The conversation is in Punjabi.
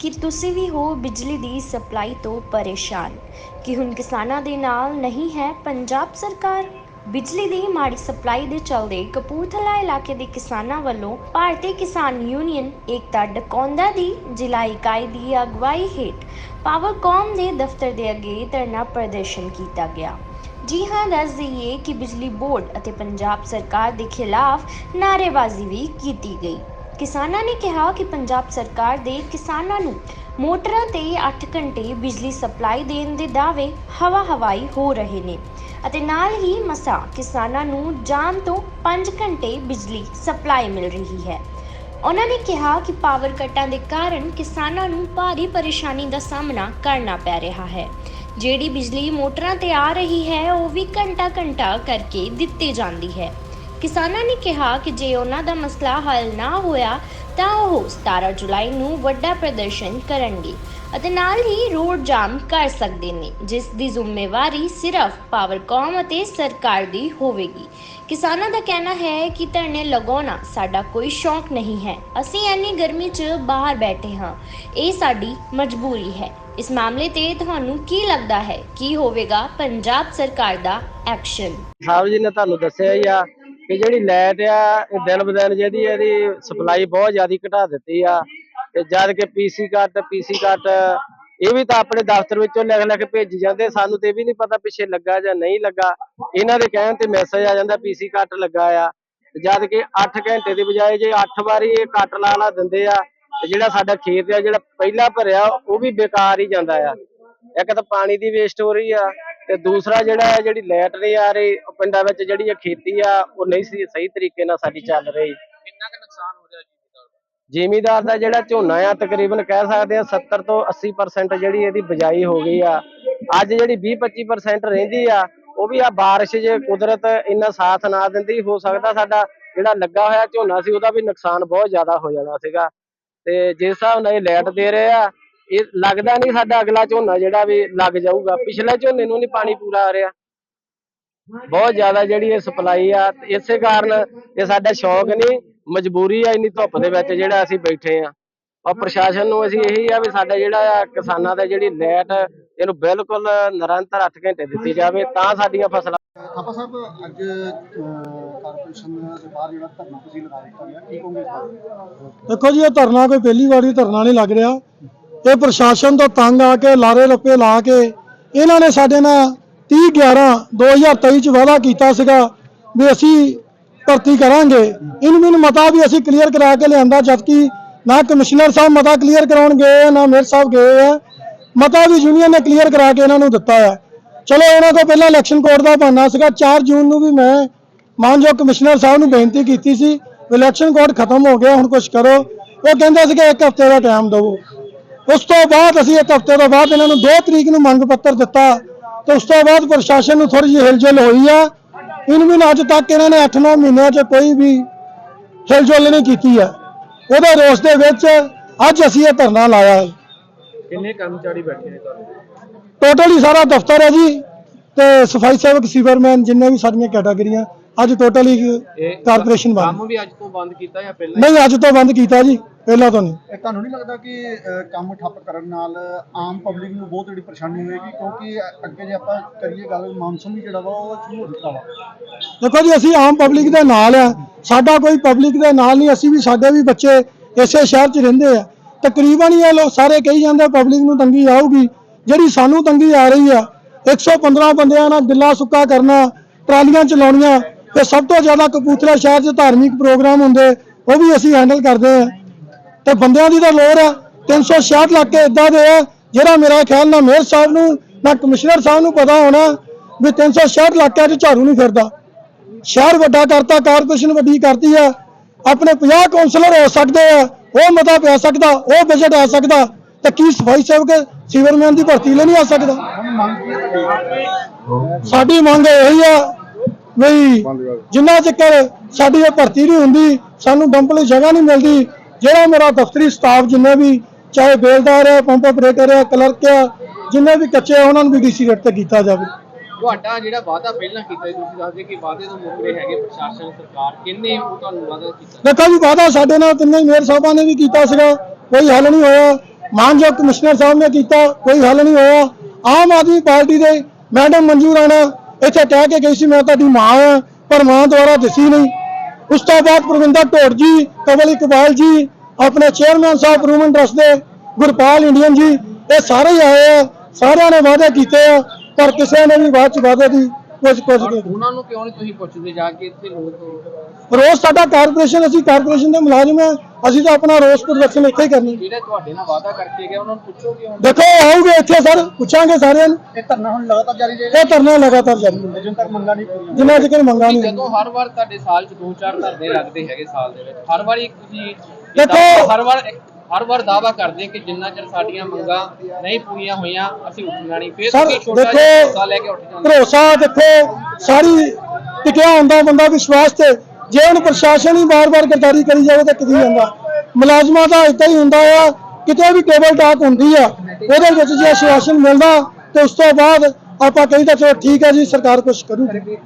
ਕਿ ਤੁਸੀਂ ਵੀ ਹੋ ਬਿਜਲੀ ਦੀ ਸਪਲਾਈ ਤੋਂ ਪਰੇਸ਼ਾਨ। ਕਿ ਹੁਣ ਕਿਸਾਨਾਂ ਦੇ ਨਾਲ ਨਹੀਂ ਹੈ ਪੰਜਾਬ ਸਰਕਾਰ? ਬਿਜਲੀ ਦੀ ਮਾੜੀ ਸਪਲਾਈ ਦੇ ਚਲਦੇ ਕਪੂਰਥਲਾ ਇਲਾਕੇ ਦੇ ਕਿਸਾਨਾਂ ਵੱਲੋਂ ਭਾਰਤੀ ਕਿਸਾਨ ਯੂਨੀਅਨ ਏਕਤਾ ਡਕੌਂਦਾ ਦੀ ਜ਼ਿਲ੍ਹਾ ਇਕਾਈ ਦੀ ਅਗਵਾਈ ਹੇਠ ਪਾਵਰਕੌਮ ਦੇ ਦਫ਼ਤਰ ਦੇ ਅੱਗੇ ਧਰਨਾ ਪ੍ਰਦਰਸ਼ਨ ਕੀਤਾ ਗਿਆ। ਜੀ ਹਾਂ, ਦੱਸ ਦਈਏ ਕਿ ਬਿਜਲੀ ਬੋਰਡ ਅਤੇ ਪੰਜਾਬ ਸਰਕਾਰ ਦੇ ਖਿਲਾਫ ਨਾਅਰੇਬਾਜ਼ੀ ਵੀ ਕੀਤੀ ਗਈ। ਕਿਸਾਨਾਂ ਨੇ ਕਿਹਾ ਕਿ ਪੰਜਾਬ ਸਰਕਾਰ ਦੇ ਕਿਸਾਨਾਂ ਨੂੰ ਮੋਟਰਾਂ ਤੇ 8 ਘੰਟੇ ਬਿਜਲੀ ਸਪਲਾਈ ਦੇਣ ਦੇ ਦਾਅਵੇ ਹਵਾ ਹਵਾਈ ਹੋ ਰਹੇ ਨੇ ਅਤੇ ਨਾਲ ਹੀ ਮਸਾ ਕਿਸਾਨਾਂ ਨੂੰ ਜਾਮ ਤੋਂ 5 ਘੰਟੇ ਬਿਜਲੀ ਸਪਲਾਈ ਮਿਲ ਰਹੀ ਹੈ। ਉਹਨਾਂ ਨੇ ਕਿਹਾ ਕਿ ਪਾਵਰ ਕੱਟਾਂ ਦੇ ਕਾਰਨ ਕਿਸਾਨਾਂ ਨੂੰ ਭਾਰੀ ਪਰੇਸ਼ਾਨੀ ਦਾ ਸਾਹਮਣਾ ਕਰਨਾ ਪੈ ਰਿਹਾ ਹੈ। ਜਿਹੜੀ ਬਿਜਲੀ ਮੋਟਰਾਂ ਤੇ ਆ ਰਹੀ ਹੈ, ਉਹ ਵੀ ਘੰਟਾ ਘੰਟਾ ਕਰਕੇ ਦਿੱਤੀ ਜਾਂਦੀ ਹੈ। ਕਿਸਾਨਾਂ ਨੇ ਕਿਹਾ ਕਿ ਜੇ ਉਹਨਾਂ ਦਾ ਮਸਲਾ ਹੱਲ ਨਾ ਹੋਇਆ, ਤਾਂ ਉਹ 17 ਜੁਲਾਈ ਨੂੰ ਵੱਡਾ ਪ੍ਰਦਰਸ਼ਨ ਕਰਨਗੇ ਅਤੇ ਨਾਲ ਹੀ ਰੋਡ ਜਾਮ ਕਰ ਸਕਦੇ ਨੇ, ਜਿਸ ਦੀ ਜ਼ਿੰਮੇਵਾਰੀ ਸਿਰਫ ਪਾਵਰਕਾਮ ਅਤੇ ਸਰਕਾਰ ਦੀ ਹੋਵੇਗੀ। ਕਿਸਾਨਾਂ ਦਾ ਕਹਿਣਾ ਹੈ ਕਿ ਧਰਨੇ ਲਗਾਉਣਾ ਸਾਡਾ ਕੋਈ ਸ਼ੌਂਕ ਨਹੀਂ ਹੈ। ਅਸੀਂ ਇੰਨੀ ਗਰਮੀ 'ਚ ਬਾਹਰ ਬੈਠੇ ਹਾਂ। ਇਹ ਸਾਡੀ ਮਜਬੂਰੀ ਹੈ। ਇਸ ਮਾਮਲੇ ਤੇ ਤੁਹਾਨੂੰ ਕੀ ਲੱਗਦਾ ਹੈ? ਕੀ ਹੋਵੇਗਾ? ਪੰਜਾਬ ਸਰਕਾਰ ਦਾ ਐਕਸ਼ਨ? ਸਾਹਿਬ ਜੀ ਨੇ ਤੁਹਾਨੂੰ ਦੱਸਿਆ ਹੀ ਆ ਕਿ ਜਿਹੜੀ ਲਾਈਟ ਆ, ਇਹ ਦਿਨ ਬ ਦਿਨ ਜਿਹਦੀ ਇਹਦੀ ਸਪਲਾਈ ਬਹੁਤ ਜ਼ਿਆਦਾ ਘਟਾ ਦਿੱਤੀ ਆ। ਤੇ ਜਦ ਕਿ ਪੀਸੀ ਕੱਟ ਪੀਸੀ ਕੱਟ ਇਹ ਵੀ ਤਾਂ ਆਪਣੇ ਦਫ਼ਤਰ ਵਿੱਚੋਂ ਲਿਖ ਲਿਖ ਭੇਜੀ ਜਾਂਦੇ। ਸਾਨੂੰ ਤੇ ਇਹ ਵੀ ਨਹੀਂ ਪਤਾ ਪਿੱਛੇ ਲੱਗਾ ਜਾਂ ਨਹੀਂ ਲੱਗਾ। ਇਹਨਾਂ ਦੇ ਕਹਿਣ ਤੇ ਮੈਸੇਜ ਆ ਜਾਂਦਾ ਪੀਸੀ ਕੱਟ ਲੱਗਾ ਆ। ਤੇ ਜਦ ਕਿ 8 ਘੰਟੇ ਦੀ ਬਜਾਏ ਜੇ 8 ਵਾਰੀ ਇਹ ਕੱਟ ਲਾ ਲਾ ਦਿੰਦੇ ਆ, ਤੇ ਜਿਹੜਾ ਸਾਡਾ ਖੇਤ ਆ, ਜਿਹੜਾ ਪਹਿਲਾਂ ਭਰਿਆ, ਉਹ ਵੀ ਬੇਕਾਰ ਹੀ ਜਾਂਦਾ ਆ। ਇੱਕ ਤਾਂ ਪਾਣੀ ਦੀ ਵੇਸਟ ਹੋ ਰਹੀ ਆ। ਤੇ ਦੂਸਰਾ ਜਿਹੜਾ ਹੈ ਜਿਹੜੀ ਲਾਈਟ ਨਹੀਂ ਆ ਰਹੀ ਉਹ ਪਿੰਡਾਂ ਵਿੱਚ ਜਿਹੜੀ ਇਹ ਖੇਤੀ ਆ ਉਹ ਨਹੀਂ ਸੀ ਸਹੀ ਤਰੀਕੇ ਨਾਲ ਸਾਡੀ ਚੱਲ ਰਹੀ। ਕਿੰਨਾ ਕੁ ਨੁਕਸਾਨ ਹੋ ਰਿਹਾ ਜ਼ਿਮੀਦਾਰ ਦਾ? ਜਿਹੜਾ ਝੋਨਾ ਆ ਤਕਰੀਬਨ ਕਹਿ ਸਕਦੇ ਆ 70 ਤੋਂ 80% ਜਿਹੜੀ ਇਹਦੀ ਬਜਾਈ ਹੋ ਗਈ ਆ। ਅੱਜ ਜਿਹੜੀ 20-25% ਰਹਿੰਦੀ ਆ ਉਹ ਵੀ ਆ ਬਾਰਿਸ਼ ਜੇ ਕੁਦਰਤ ਇੰਨਾ ਸਾਥ ਨਾ ਦਿੰਦੀ ਹੋ ਸਕਦਾ ਸਾਡਾ ਜਿਹੜਾ ਲੱਗਾ ਹੋਇਆ ਝੋਨਾ ਸੀ ਉਹਦਾ ਵੀ ਨੁਕਸਾਨ ਬਹੁਤ ਜ਼ਿਆਦਾ ਹੋ ਜਾਣਾ ਸੀਗਾ। ਤੇ ਜਿਸ ਹਿਸਾਬ ਨਾਲ ਇਹ ਲਾਈਟ ਦੇ ਰਹੇ ਆ ਇਹ ਲੱਗਦਾ ਨਹੀਂ ਸਾਡਾ ਅਗਲਾ ਝੋਨਾ ਜਿਹੜਾ ਵੀ ਲੱਗ ਜਾਊਗਾ। ਪਿਛਲੇ ਝੋਨੇ ਨੂੰ ਨਹੀਂ ਪਾਣੀ ਪੂਰਾ ਆ ਰਿਹਾ। ਬਹੁਤ ਜ਼ਿਆਦਾ ਜਿਹੜੀ ਇਹ ਸਪਲਾਈ ਆ ਇਸੇ ਕਾਰਨ ਇਹ ਸਾਡਾ ਸ਼ੌਕ ਨਹੀਂ ਮਜਬੂਰੀ ਆ ਇੰਨੀ ਧੁੱਪ ਦੇ ਵਿੱਚ ਜਿਹੜਾ ਅਸੀਂ ਬੈਠੇ ਆ। ਔਰ ਪ੍ਰਸ਼ਾਸਨ ਨੂੰ ਅਸੀਂ ਇਹੀ ਆ ਵੀ ਸਾਡਾ ਜਿਹੜਾ ਆ ਕਿਸਾਨਾਂ ਦਾ ਜਿਹੜੀ ਲਾਈਟ ਇਹਨੂੰ ਬਿਲਕੁਲ ਨਿਰੰਤਰ 8 ਘੰਟੇ ਦਿੱਤੀ ਜਾਵੇ ਤਾਂ ਸਾਡੀਆਂ ਫਸਲਾਂ ਥਾਪਾ ਸਾਹਿਬ ਅੱਜ ਕਾਰਪੋਰੇਸ਼ਨ ਦੇ ਬਾਹਰ ਜਿਹੜਾ ਧਰਨਾ ਤੁਸੀਂ ਲਗਾ ਦਿੱਤਾ ਗਿਆ ਕੀ ਕਹੋਗੇ ਦੇਖੋ ਜੀ ਇਹ ਧਰਨਾ ਕੋਈ ਪਹਿਲੀ ਵਾਰੀ ਧਰਨਾ ਨਹੀਂ ਲੱਗ ਰਿਹਾ। ਇਹ ਪ੍ਰਸ਼ਾਸਨ ਤੋਂ ਤੰਗ ਆ ਕੇ, ਲਾਰੇ ਲੱਪੇ ਲਾ ਕੇ, ਇਹਨਾਂ ਨੇ ਸਾਡੇ ਨਾਲ 30 11 2023 ਚ ਵਾਅਦਾ ਕੀਤਾ ਸੀਗਾ ਵੀ ਅਸੀਂ ਭਰਤੀ ਕਰਾਂਗੇ। ਇਹਨੂੰ ਮੈਨੂੰ ਮਤਾ ਵੀ ਅਸੀਂ ਕਲੀਅਰ ਕਰਾ ਕੇ ਲਿਆਂਦਾ, ਜਦਕਿ ਨਾ ਕਮਿਸ਼ਨਰ ਸਾਹਿਬ ਮਤਾ ਕਲੀਅਰ ਕਰਾਉਣ ਗਏ ਆ, ਨਾ ਮੇਅਰ ਸਾਹਿਬ ਗਏ ਆ। ਮਤਾ ਵੀ ਯੂਨੀਅਨ ਨੇ ਕਲੀਅਰ ਕਰਾ ਕੇ ਇਹਨਾਂ ਨੂੰ ਦਿੱਤਾ ਆ। ਚਲੋ ਇਹਨਾਂ ਤੋਂ ਪਹਿਲਾਂ ਇਲੈਕਸ਼ਨ ਕੋਡ ਦਾ ਬਹਾਨਾ ਸੀਗਾ। 4 ਜੂਨ ਨੂੰ ਵੀ ਮੈਂ ਮਾਨਯੋਗ ਕਮਿਸ਼ਨਰ ਸਾਹਿਬ ਨੂੰ ਬੇਨਤੀ ਕੀਤੀ ਸੀ ਇਲੈਕਸ਼ਨ ਕੋਡ ਖਤਮ ਹੋ ਗਿਆ, ਹੁਣ ਕੁਝ ਕਰੋ। ਉਹ ਕਹਿੰਦੇ ਸੀਗਾ ਇੱਕ ਹਫ਼ਤੇ ਦਾ ਟਾਈਮ ਦਿਵੋ ਉਸ ਤੋਂ ਬਾਅਦ ਅਸੀਂ ਇੱਕ ਹਫ਼ਤੇ ਤੋਂ ਬਾਅਦ ਇਹਨਾਂ ਨੂੰ 2 ਤਰੀਕ ਨੂੰ ਮੰਗ ਪੱਤਰ ਦਿੱਤਾ ਤੇ ਉਸ ਤੋਂ ਬਾਅਦ ਪ੍ਰਸ਼ਾਸਨ ਨੂੰ ਥੋੜੀ ਜਿਹੀ ਹਿਲਜੁਲ ਹੋਈ ਆ। ਇਹਨੂੰ ਵੀ ਅੱਜ ਤੱਕ ਇਹਨਾਂ ਨੇ 8-9 ਮਹੀਨਿਆਂ 'ਚ ਕੋਈ ਵੀ ਹਿਲਜੁਲ ਨਹੀਂ ਕੀਤੀ ਆ। ਉਹਦੇ ਰੋਸ ਦੇ ਵਿੱਚ ਅੱਜ ਅਸੀਂ ਇਹ ਧਰਨਾ ਲਾਇਆ ਹੈ। ਕਿੰਨੇ ਕਰਮਚਾਰੀ ਬੈਠੇ ਨੇ ਤੁਹਾਡੇ ਟੋਟਲ ਹੀ ਸਾਰਾ ਦਫ਼ਤਰ ਹੈ ਜੀ ਤੇ ਸਫ਼ਾਈ ਸੇਵਕ ਸੀਵਰਮੈਨ ਜਿੰਨੇ ਵੀ ਸਾਡੀਆਂ ਕੈਟਾਗਰੀਆਂ ਅੱਜ ਟੋਟਲ ਹੀ ਕਾਰਪੋਰੇਸ਼ਨ ਬੰਦ ਕੰਮ ਵੀ ਅੱਜ ਤੋਂ ਬੰਦ ਕੀਤਾ ਜਾਂ ਪਹਿਲਾਂ ਨਹੀਂ ਅੱਜ ਤੋਂ ਬੰਦ ਕੀਤਾ ਜੀ। ਪਹਿਲਾਂ ਤੋਂ ਨਹੀਂ। ਇਹ ਤੁਹਾਨੂੰ ਨਹੀਂ ਲੱਗਦਾ ਕਿ ਅਹ, ਕੰਮ ਠੱਪ ਕਰਨ ਨਾਲ ਆਮ ਪਬਲਿਕ ਨੂੰ ਬਹੁਤ ਜਿਹੜੀ ਪਰੇਸ਼ਾਨੀ ਹੋਏਗੀ? ਕਿਉਂਕਿ ਅੱਗੇ ਜੇ ਆਪਾਂ ਕਰੀਏ ਗੱਲ ਮਾਨਸੂਨ ਵੀ ਜਿਹੜਾ ਵਾ ਉਹ ਸ਼ੁਰੂ ਹੋ ਚੁੱਕਾ ਵਾ। ਦੇਖੋ ਜੀ ਅਸੀਂ ਆਮ ਪਬਲਿਕ ਦੇ ਨਾਲ ਆ। ਸਾਡਾ ਕੋਈ ਪਬਲਿਕ ਦੇ ਨਾਲ ਨਹੀਂ ਅਸੀਂ ਵੀ ਸਾਡੇ ਵੀ ਬੱਚੇ ਇਸੇ ਸ਼ਹਿਰ 'ਚ ਰਹਿੰਦੇ ਆ। ਤਕਰੀਬਨ ਹੀ ਇਹ ਲੋਕ ਸਾਰੇ ਕਹੀ ਜਾਂਦੇ ਪਬਲਿਕ ਨੂੰ ਤੰਗੀ ਆਊਗੀ। ਜਿਹੜੀ ਸਾਨੂੰ ਤੰਗੀ ਆ ਰਹੀ ਆ 115 ਬੰਦਿਆਂ ਨਾਲ ਗਿੱਲਾ ਸੁੱਕਾ ਕਰਨਾ ਟਰਾਲੀਆਂ ਚਲਾਉਣੀਆਂ ਤੇ ਸਭ ਤੋਂ ਜ਼ਿਆਦਾ ਕਪੂਰਥਲਾ ਸ਼ਹਿਰ 'ਚ ਧਾਰਮਿਕ ਪ੍ਰੋਗਰਾਮ ਹੁੰਦੇ ਉਹ ਵੀ ਅਸੀਂ ਹੈਂਡਲ ਕਰਦੇ ਆ। ਤੇ ਬੰਦਿਆਂ ਦੀ ਤਾਂ ਲੋੜ ਆ। 366 ਇਲਾਕੇ ਇਦਾਂ ਦੇ ਆ, ਜਿਹੜਾ ਮੇਰਾ ਖਿਆਲ ਨਾ ਮੇਅਰ ਸਾਹਿਬ ਨੂੰ, ਨਾ ਕਮਿਸ਼ਨਰ ਸਾਹਿਬ ਨੂੰ ਪਤਾ ਹੋਣਾ ਵੀ 366 ਇਲਾਕਿਆਂ 'ਚ ਝਾੜੂ ਨਹੀਂ ਫਿਰਦਾ। ਸ਼ਹਿਰ ਵੱਡਾ ਕਰਤਾ, ਕਾਰਪੋਰੇਸ਼ਨ ਵੱਡੀ ਕਰਤੀ ਆ। ਆਪਣੇ 50 ਕਾਉਂਸਲਰ ਹੋ ਸਕਦੇ ਆ, ਉਹ ਮਤਾ ਪੈ ਸਕਦਾ, ਉਹ ਬਜਟ ਆ ਸਕਦਾ, ਤਾਂ ਕੀ ਸਫ਼ਾਈ ਸੇਵਕ, ਸੀਵਰਮੈਨ ਦੀ ਭਰਤੀ ਲਈ ਨਹੀਂ ਆ ਸਕਦਾ? ਸਾਡੀ ਮੰਗ ਇਹੀ ਆ ਵੀ ਜਿੰਨਾ ਚਿਰ ਸਾਡੀ ਇਹ ਭਰਤੀ ਨਹੀਂ ਹੁੰਦੀ, ਸਾਨੂੰ ਡੰਪ ਲਈ ਜਗ੍ਹਾ ਨਹੀਂ ਮਿਲਦੀ ਜਿਹੜਾ ਮੇਰਾ ਦਫ਼ਤਰੀ ਸਟਾਫ ਜਿੰਨੇ ਵੀ ਚਾਹੇ ਬੇਲਦਾਰ ਹੈ ਪੰਪ ਆਪਰੇਟਰ ਹੈ ਕਲਰਕ ਹੈ ਜਿੰਨੇ ਵੀ ਕੱਚੇ ਆ, ਉਹਨਾਂ ਨੂੰ ਵੀ ਡੀਸੀ ਰੇਟ ਤੇ ਕੀਤਾ ਜਾਵੇ। ਤੁਹਾਡਾ ਜਿਹੜਾ ਵਾਅਦਾ ਪਹਿਲਾਂ ਕੀਤਾ ਸੀ ਤੁਸੀਂ ਦੱਸਦੇ ਕਿ ਵਾਅਦੇ ਤੋਂ ਮੁੱਕਰੇ ਹੈਗੇ ਪ੍ਰਸ਼ਾਸਨ ਸਰਕਾਰ ਕਿੰਨੇ ਉਹ ਤੁਹਾਨੂੰ ਵਾਅਦਾ ਕੀਤਾ? ਦੇਖੋ ਜੀ ਵਾਅਦਾ ਸਾਡੇ ਨਾਲ ਤਿੰਨੇ ਮੇਅਰ ਸਾਹਿਬਾਂ ਨੇ ਵੀ ਕੀਤਾ ਸੀਗਾ ਕੋਈ ਹੱਲ ਨਹੀਂ ਹੋਇਆ। ਮਾਨਯੋਗ ਕਮਿਸ਼ਨਰ ਸਾਹਿਬ ਨੇ ਕੀਤਾ ਕੋਈ ਹੱਲ ਨਹੀਂ ਹੋਇਆ। ਆਮ ਆਦਮੀ ਪਾਰਟੀ ਦੇ ਮੈਡਮ ਮੰਜੂ ਰਾਣਾ ਇੱਥੇ ਕਹਿ ਕੇ ਗਈ ਸੀ ਮੈਂ ਤੁਹਾਡੀ ਮਾਂ ਹਾਂ ਪਰ ਮਾਂ ਦੁਆਰਾ ਦਿਸੀ ਨਹੀਂ। ਉਸ ਤੋਂ ਬਾਅਦ ਪ੍ਰਵਿੰਦਰ ਢੋੜ ਜੀ ਕਮਲ ਇਕਬਾਲ ਜੀ, ਆਪਣੇ ਚੇਅਰਮੈਨ ਸਾਹਿਬ ਰੂਮਨ ਟਰਸਟ ਦੇ, ਗੁਰਪਾਲ ਇੰਡੀਅਨ ਜੀ, ਇਹ ਸਾਰੇ ਹੀ ਆਏ ਆ, ਸਾਰਿਆਂ ਨੇ ਵਾਅਦੇ ਕੀਤੇ ਆ, ਪਰ ਕਿਸੇ ਨੇ ਵੀ ਬਾਅਦ ਚ ਵਾਅਦੇ ਦੀ ਕੁਝ ਕੁਝ ਔਰ ਨਹੀਂ ਉਹਨਾਂ ਨੂੰ ਕਿਉਂ ਨਹੀਂ ਤੁਸੀਂ ਪੁੱਛਦੇ ਜਾ ਕੇ ਇੱਥੇ ਲੋਕ? ਰੋਜ਼ ਸਾਡਾ ਕਾਰਪੋਰੇਸ਼ਨ ਅਸੀਂ ਕਾਰਪੋਰੇਸ਼ਨ ਦੇ ਮੁਲਾਜ਼ਮ ਹਾਂ। ਅਸੀਂ ਤਾਂ ਆਪਣਾ ਰੋਜ਼ ਪ੍ਰਦਰਸ਼ਨ ਇੱਥੇ ਹੀ ਕਰਨੀ। ਜਿਹੜੇ ਤੁਹਾਡੇ ਨਾਲ ਵਾਅਦਾ ਕਰਕੇ ਗਏ ਉਹਨਾਂ ਨੂੰ ਪੁੱਛੋਗੇ ਹੁਣ ਦੇਖੋ ਆਉਗੇ ਇੱਥੇ ਸਰ ਪੁੱਛਾਂਗੇ ਸਾਰਿਆਂ ਨੂੰ। ਇਹ ਧਰਨਾ ਹੁਣ ਲਗਾਤਾਰ ਜਾਰੀ ਰਹੇਗਾ ਇਹ ਧਰਨਾ ਲਗਾਤਾਰ ਜਾਰੀ ਹੈ ਜਿੰਨ ਤੱਕ ਮੰਗਾਂ ਨਹੀਂ ਪੂਰੀਆਂ। ਜਿੰਨਾ ਚਿਰ ਮੰਗਾ ਨਹੀਂ ਜਦੋਂ ਹਰ ਵਾਰ ਤੁਹਾਡੇ ਸਾਲ 'ਚ ਦੋ ਚਾਰ ਧਰਨੇ ਲੱਗਦੇ ਹੈਗੇ ਸਾਲ ਦੇ ਵਿੱਚ ਹਰ ਵਾਰੀ ਤੁਸੀਂ ਦੇਖੋ- ਹਰ ਵਾਰ ਹਰ ਵਾਰ ਦਾਵਾ ਕਰਦੇ ਕਿ ਜਿੰਨਾ ਚਿਰ ਸਾਡੀਆਂ ਮੰਗਾਂ ਨਹੀਂ ਪੂਰੀਆਂ ਹੋਈਆਂ ਅਸੀਂ ਉੱਠਣਾ ਨਹੀਂ ਫਿਰ ਸਰ, ਛੋਟਾ ਜਿਹਾ ਹਿੱਸਾ ਲੈ ਕੇ ਉੱਠ ਜਾਂਦੇ। ਭਰੋਸਾ ਦੇਖੋ ਸਾਰੀ ਟਿਕਿਆ ਹੁੰਦਾ ਬੰਦਾ ਵਿਸ਼ਵਾਸ ਤੇ। ਜੇ ਹੁਣ ਪ੍ਰਸ਼ਾਸਨ ਹੀ ਬਾਰ-ਬਾਰ ਗਰਦਾਰੀ ਕਰੀ ਜਾਵੇ ਤਾਂ ਕਿੱਥੇ ਜਾਂਦਾ? ਮੁਲਾਜ਼ਮਾਂ ਦਾ ਇਦਾਂ ਹੀ ਹੁੰਦਾ ਆ ਕਿਤੇ ਵੀ ਟੇਬਲ ਟਾਕ ਹੁੰਦੀ ਆ ਉਹਦੇ ਵਿੱਚ ਜੇ ਆਸ਼ਵਾਸਨ ਮਿਲਦਾ ਤੇ ਉਸ ਤੋਂ ਬਾਅਦ ਆਪਾਂ ਕਹੀਦਾ ਚਲੋ ਠੀਕ ਹੈ ਜੀ ਸਰਕਾਰ ਕੁਝ ਕਰੂਗੀ।